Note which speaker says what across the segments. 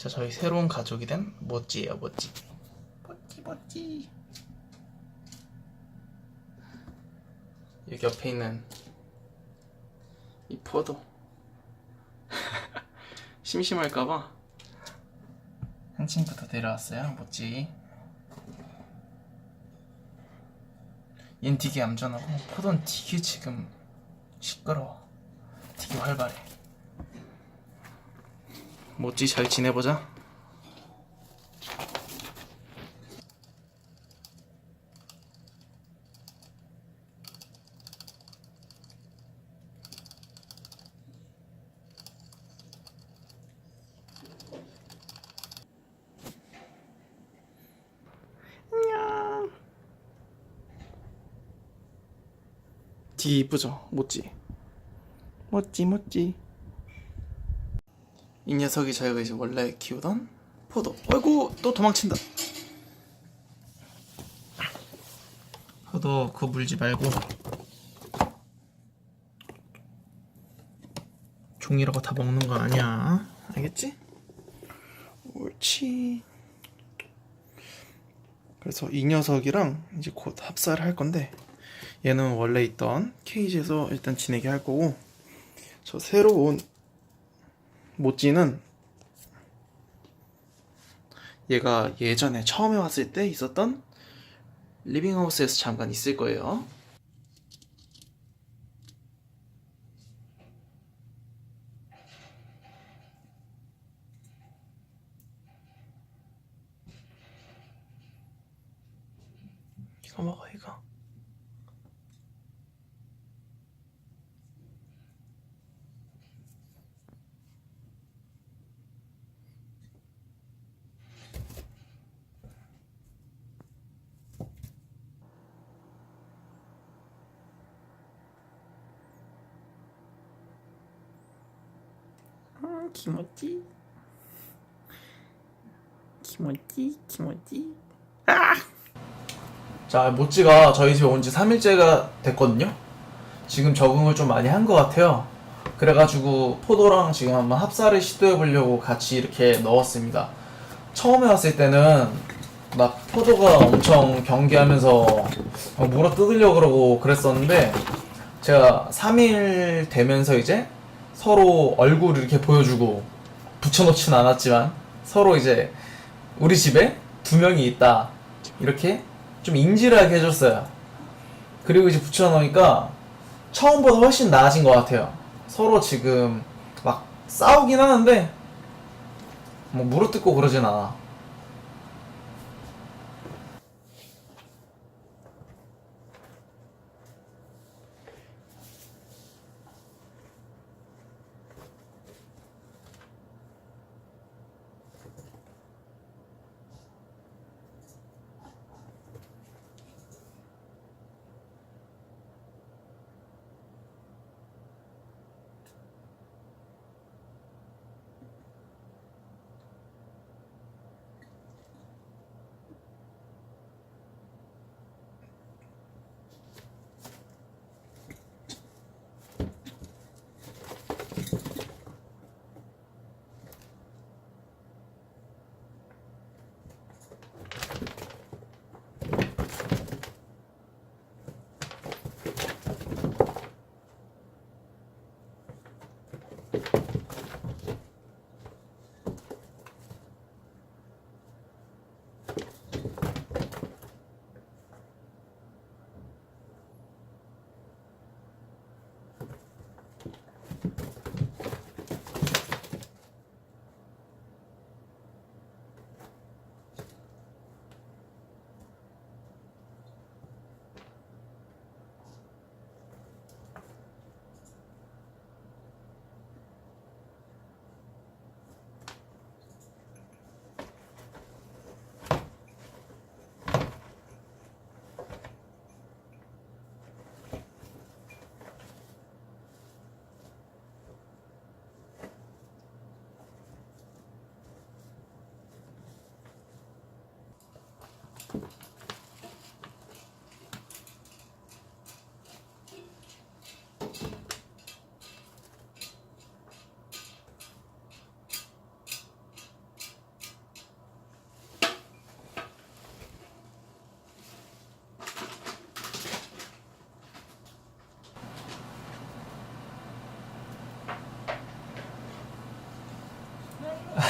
Speaker 1: 자 저희 새로운 가족이 된모지예요모지모지 모찌 여기 옆에 있는 이 포도 심심할까봐 한 친구 도 데려왔어요 모지얜 되게 얌전하고 포도는 되게 지금 시끄러워 되게 활발해 멋지 잘 지내보자. 뒤 이쁘죠? 멋지. 멋지, 멋지. 이 녀석이 저희가 이제 원래 키우던 포도. 아이고 또 도망친다. 포도 그거 물지 말고 종이라고 다 먹는 거 아니야. 알겠지? 옳지. 그래서 이 녀석이랑 이제 곧 합사를 할 건데 얘는 원래 있던 케이지에서 일단 지내게 할 거고 저 새로운 모찌는 얘가 예전에 처음에 왔을 때 있었던 리빙하우스에서 잠깐 있을 거예요. 이거 먹어 이거.
Speaker 2: 気持ち 기모찌 기모찌 아!
Speaker 1: 자 모찌가 저희 집에 온 지 3일째가 됐거든요 지금 적응을 좀 많이 한 것 같아요 그래가지고 포도랑 지금 한번 합사를 시도해 보려고 같이 이렇게 넣었습니다 처음에 왔을 때는 막 포도가 엄청 경계하면서 물어 뜯으려고 그러고 그랬었는데 제가 3일 되면서 이제 서로 얼굴을 이렇게 보여주고 붙여놓진 않았지만 서로 이제 우리 집에 두 명이 있다 이렇게 좀 인지를 하게 해줬어요. 그리고 이제 붙여놓으니까 처음보다 훨씬 나아진 것 같아요. 서로 지금 막 싸우긴 하는데 뭐 물어뜯고 그러진 않아.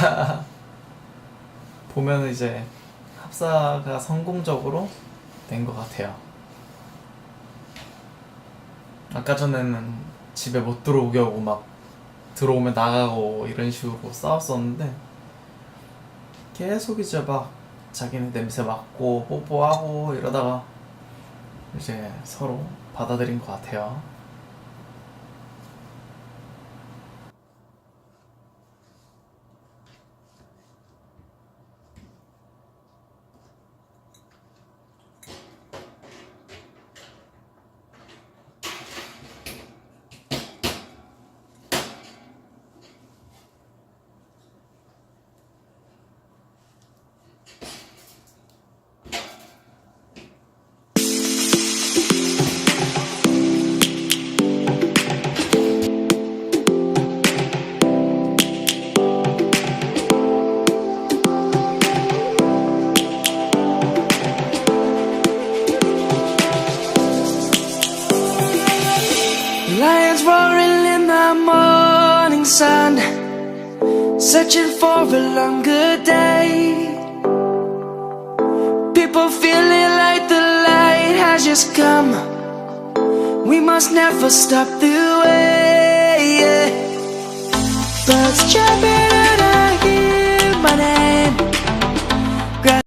Speaker 1: 보면 이제 합사가 성공적으로 된 것 같아요. 아까 전에는 집에 못 들어오게 하고 막 들어오면 나가고 이런 식으로 싸웠었는데 계속 이제 막 자기는 냄새 맡고 뽀뽀하고 이러다가 이제 서로 받아들인 것 같아요. Lions roaring in the morning sun Searching for a longer day People feeling like the light has just come We must never stop the way Birds chirping